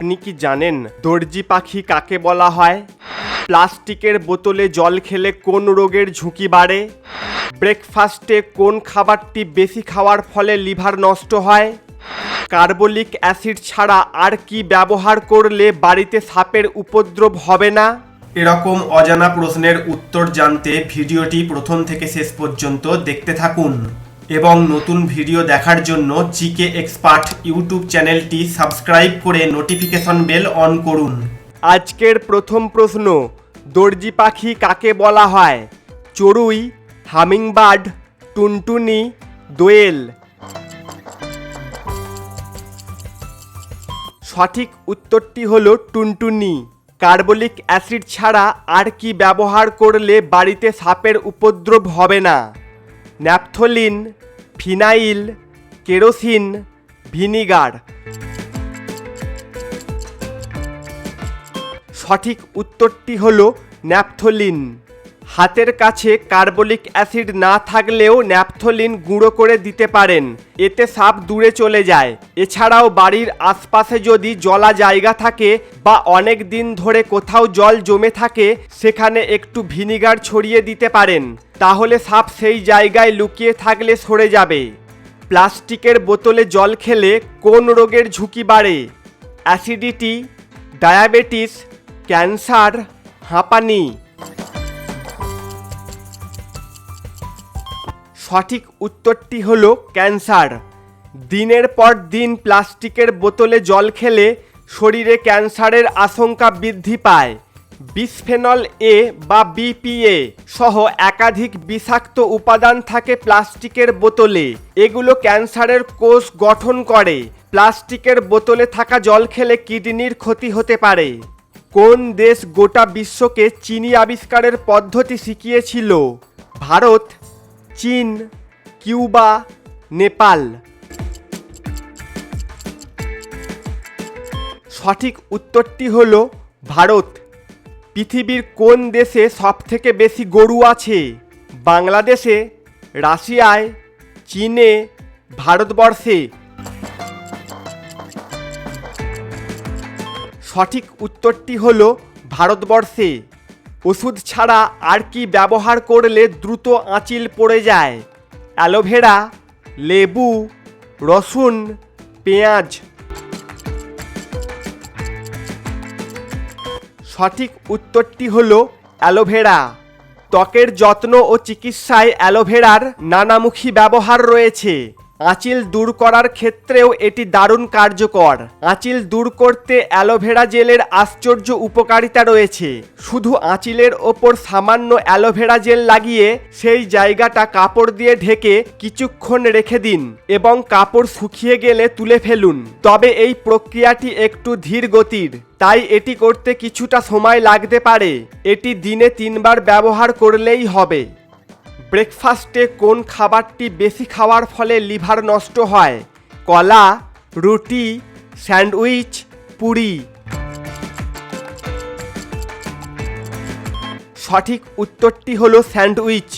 আপনি কি জানেন দর্জি পাখি কাকে বলা হয়? প্লাস্টিকের বোতলে জল খেলে কোন রোগের ঝুঁকি বাড়ে? ব্রেকফাস্টে কোন খাবারটি বেশি খাওয়ার ফলে লিভার নষ্ট হয়? কার্বলিক অ্যাসিড ছাড়া আর কি ব্যবহার করলে বাড়িতে সাপের উপদ্রব হবে না? এরকম অজানা প্রশ্নের উত্তর জানতে ভিডিওটি প্রথম থেকে শেষ পর্যন্ত দেখতে থাকুন। এবং নতুন ভিডিও দেখার জন্য জিকে এক্সপার্ট ইউটিউব চ্যানেলটি সাবস্ক্রাইব করে নোটিফিকেশন বেল অন করুন। আজকের প্রথম প্রশ্ন, দর্জি পাখি কাকে বলা হয়? চড়ুই, হামিংবার্ড, টুনটুনি, দোয়েল। সঠিক উত্তরটি হল টুনটুনি। কার্বলিক অ্যাসিড ছাড়া আর কি ব্যবহার করলে বাড়িতে সাপের উপদ্রব হবে না? Naphthalene, phenyl, kerosene, vinegar. সঠিক উত্তরটি হল ন্যাপথলিন। হাতের কাছে কার্বলিক অ্যাসিড না থাকলেও ন্যাপথলিন গুঁড়ো করে দিতে পারেন। এতে সাপ দূরে চলে যায়। এছাড়াও বাড়ির আশপাশে যদি জলা জায়গা থাকে বা অনেক দিন ধরে কোথাও জল জমে থাকে, সেখানে একটু ভিনিগার ছড়িয়ে দিতে পারেন। তাহলে সাপ সেই জায়গায় লুকিয়ে থাকলে সরে যাবে। প্লাস্টিকের বোতলে জল খেলে কোন রোগের ঝুঁকি বাড়ে? অ্যাসিডিটি, ডায়াবেটিস, ক্যান্সার, হাঁপানি। সঠিক উত্তরটি হল ক্যান্সার। দিনের পর দিন প্লাস্টিকের বোতলে জল খেলে শরীরে ক্যান্সারের আশঙ্কা বৃদ্ধি পায়। বিসফেনল এ বা বিপিএ সহ একাধিক বিষাক্ত উপাদান থাকে প্লাস্টিকের বোতলে। এগুলো ক্যান্সারের কোষ গঠন করে। প্লাস্টিকের বোতলে থাকা জল খেলে কিডনির ক্ষতি হতে পারে। কোন দেশ গোটা বিশ্বকে চিনি আবিষ্কারের পদ্ধতি শিখিয়েছিল? ভারত, চীন, কিউবা, নেপাল। সঠিক উত্তরটি হল ভারত। পৃথিবীর কোন দেশে সবথেকে বেশি গরু আছে? বাংলাদেশে, রাশিয়ায়, চীনে, ভারতবর্ষে। সঠিক উত্তরটি হল ভারতবর্ষে। ওষুধ ছাড়া আর কি ব্যবহার করলে দ্রুত আঁচিল পড়ে যায়? অ্যালোভেরা, লেবু, রসুন, পেঁয়াজ। সঠিক উত্তরটি হল অ্যালোভেরা। ত্বকের যত্ন ও চিকিৎসায় অ্যালোভেরার নানামুখী ব্যবহার রয়েছে। আঁচিল দূর করার ক্ষেত্রেও এটি দারুণ কার্যকর। আঁচিল দূর করতে অ্যালোভেরা জেলের আশ্চর্য উপকারিতা রয়েছে। শুধু আঁচিলের ওপর সামান্য অ্যালোভেরা জেল লাগিয়ে সেই জায়গাটা কাপড় দিয়ে ঢেকে কিছুক্ষণ রেখে দিন এবং কাপড় শুকিয়ে গেলে তুলে ফেলুন। তবে এই প্রক্রিয়াটি একটু ধীর গতির, তাই এটি করতে কিছুটা সময় লাগতে পারে। এটি দিনে তিনবার ব্যবহার করলেই হবে। ব্রেকফাস্টে কোন খাবারটি বেশি খাওয়ার ফলে লিভার নষ্ট হয়? কলা, রুটি, স্যান্ডউইচ, পুরি। সঠিক উত্তরটি হলো স্যান্ডউইচ।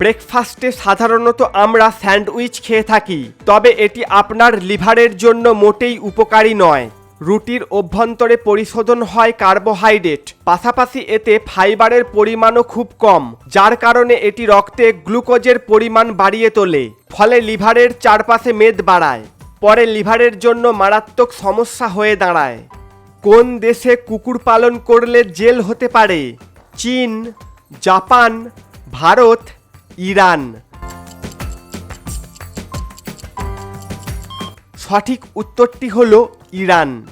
ব্রেকফাস্টে সাধারণত আমরা স্যান্ডউইচ খেয়ে থাকি, তবে এটি আপনার লিভারের জন্য মোটেই উপকারী নয়। রুটির অভ্যন্তরে পরিশোধন হয় কার্বোহাইড্রেট। পাশাপাশি এতে ফাইবারের পরিমাণও খুব কম, যার কারণে এটি রক্তে গ্লুকোজের পরিমাণ বাড়িয়ে তোলে, ফলে লিভারের চারপাশে মেদ বাড়ায়, পরে লিভারের জন্য মারাত্মক সমস্যা হয়ে দাঁড়ায়। কোন দেশে কুকুর পালন করলে জেল হতে পারে? চীন, জাপান, ভারত, ইরান। সঠিক উত্তরটি হল ইরান।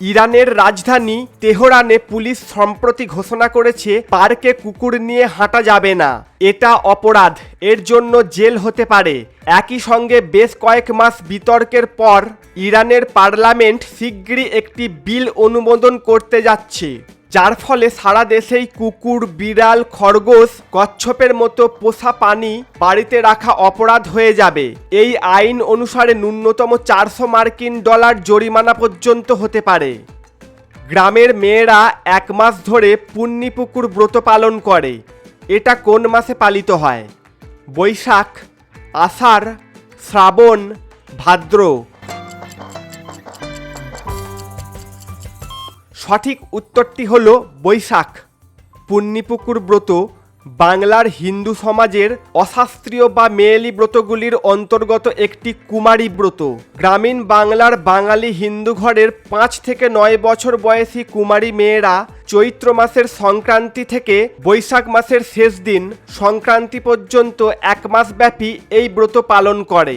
ইরানের রাজধানী তেহরানে পুলিশ সম্প্রতি ঘোষণা করেছে, পার্কে কুকুর নিয়ে হাঁটা যাবে না। এটা অপরাধ, এর জন্য জেল হতে পারে। একই সঙ্গে বেশ কয়েক মাস বিতর্কের পর, ইরানের পার্লামেন্ট শিগগিরই একটি বিল অনুমোদন করতে যাচ্ছে। যার ফলে সারা দেশেই কুকুর, বিড়াল, খরগোশ কচ্ছপের মতো পোষা পানি বাড়িতে রাখা অপরাধ হয়ে যাবে। এই আইন অনুসারে ন্যূনতম চারশো মার্কিন ডলার জরিমানা পর্যন্ত হতে পারে। গ্রামের মেয়েরা এক মাস ধরে পুণ্যিপুকুর ব্রত পালন করে। এটা কোন মাসে পালিত হয়? বৈশাখ, আষাঢ়, শ্রাবণ, ভাদ্র। সঠিক উত্তরটি হল বৈশাখ। পুণ্যিপুকুর ব্রত বাংলার হিন্দু সমাজের অশাস্ত্রীয় বা মেয়েলি ব্রতগুলির অন্তর্গত একটি কুমারী ব্রত। গ্রামীণ বাংলার বাঙালি হিন্দু ঘরের পাঁচ থেকে নয় বছর বয়সী কুমারী মেয়েরা চৈত্র মাসের সংক্রান্তি থেকে বৈশাখ মাসের শেষ দিন সংক্রান্তি পর্যন্ত এক মাস ব্যাপী এই ব্রত পালন করে।